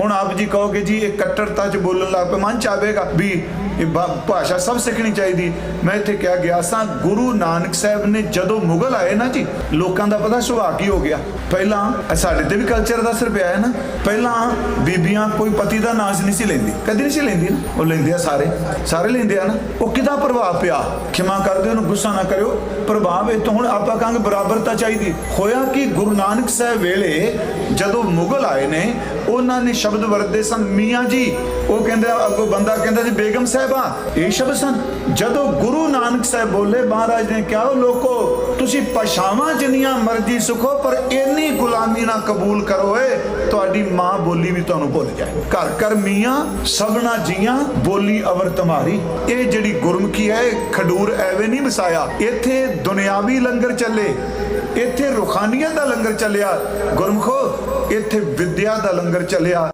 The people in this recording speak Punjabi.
ਹੁਣ ਆਪ ਜੀ ਕਹੋਗੇ ਜੀ, ਇਹ ਕੱਟੜਤਾ ਚ ਬੋਲਣ ਲੱਗ ਪਏ, ਮਨ ਚ ਆਵੇਗਾ ਵੀ ਇਹ ਭਾਸ਼ਾ ਸਭ ਸਿੱਖਣੀ ਚਾਹੀਦੀ। ਮੈਂ ਇੱਥੇ ਕਿਹਾ ਗਿਆ ਸਾਂ, ਗੁਰੂ ਨਾਨਕ ਸਾਹਿਬ ਨੇ ਜਦੋਂ ਮੁਗਲ ਆਏ ਨਾ ਜੀ, ਲੋਕਾਂ ਦਾ ਪਤਾ ਸੁਭਾਅ ਕੀ ਹੋ ਗਿਆ। ਪਹਿਲਾਂ ਸਾਡੇ ਤੇ ਵੀ ਕਲਚਰ ਦਾ ਅਸਰ ਪਿਆ ਹੈ ਨਾ। ਪਹਿਲਾਂ ਬੀਬੀਆਂ ਕੋਈ ਪਤੀ ਦਾ ਨਾਂ ਨਹੀਂ ਸੀ ਲੈਂਦੀ। ਕਦੀ ਨਹੀਂ ਸੀ ਲੈਂਦੀ ਨਾ। ਉਹ ਲੈਂਦੇ ਆ ਸਾਰੇ। ਸਾਰੇ ਲੈਂਦੇ ਆ ਨਾ। ਉਹ ਕਿਹਦਾ ਪ੍ਰਭਾਵ ਪਿਆ? ਖਿਮਾ ਕਰਦੇ ਉਹਨੂੰ ਗੁੱਸਾ ਨਾ ਕਰਿਓ। ਪ੍ਰਭਾਵ ਇਹ ਤੋਂ ਹੁਣ ਆਪਾਂ ਕਹਾਂਗੇ ਬਰਾਬਰਤਾ ਚਾਹੀਦੀ। ਹੋਇਆ ਕਿ ਗੁਰੂ ਨਾਨਕ ਸਾਹਿਬ ਵੇਲੇ ਜਦੋਂ ਮੁਗਲ ਆਏ ਨੇ, ਉਹਨਾਂ ਨੇ ਸ਼ਬਦ ਵਰਤੇ ਸਨ ਮੀਆਂ ਜੀ। ਉਹ ਕਹਿੰਦੇ ਅੱਗੋਂ ਬੰਦਾ ਕਹਿੰਦਾ ਜੀ, ਬੇਗਮ ਸਾਹਿਬਾ, ਇਹ ਸ਼ਬਦ ਸਨ। ਜਦੋਂ ਗੁਰੂ ਨਾਨਕ ਸਾਹਿਬ ਬੋਲੇ, ਮਹਾਰਾਜ ਨੇ ਕਿਹਾ, "ਓ ਲੋਕੋ, ਤੁਸੀਂ ਪਛਾਵਾਂ ਜਿੰਨੀਆਂ ਮਰਜ਼ੀ ਸੁਖੋ, ਪਰ ਇੰਨੀ ਗੁਲਾਮੀ ਨਾ ਕਬੂਲ ਕਰੋ ਏ ਤੁਹਾਡੀ ਮਾਂ ਬੋਲੀ ਵੀ ਤੁਹਾਨੂੰ ਭੁੱਲ ਜਾਏ ਘਰ ਘਰ ਮੀਆਂ, ਸਭਨਾ ਜੀਆਂ, ਬੋਲੀ ਅਵਰ ਤੁਮਾਰੀ। ਇਹ ਜਿਹੜੀ ਗੁਰਮੁਖੀ ਹੈ, ਇਹ ਖਡੂਰ ਐਵੇਂ ਨਹੀਂ ਵਸਾਇਆ ਇੱਥੇ ਦੁਨਿਆਵੀ ਲੰਗਰ ਚੱਲੇ, ਇੱਥੇ ਰੁਖਾਨੀਆਂ ਦਾ ਲੰਗਰ ਚੱਲਿਆ। ਗੁਰਮਖੋ, ਇੱਥੇ ਵਿਦਿਆ ਦਾ ਲੰਗਰ ਚੱਲਿਆ।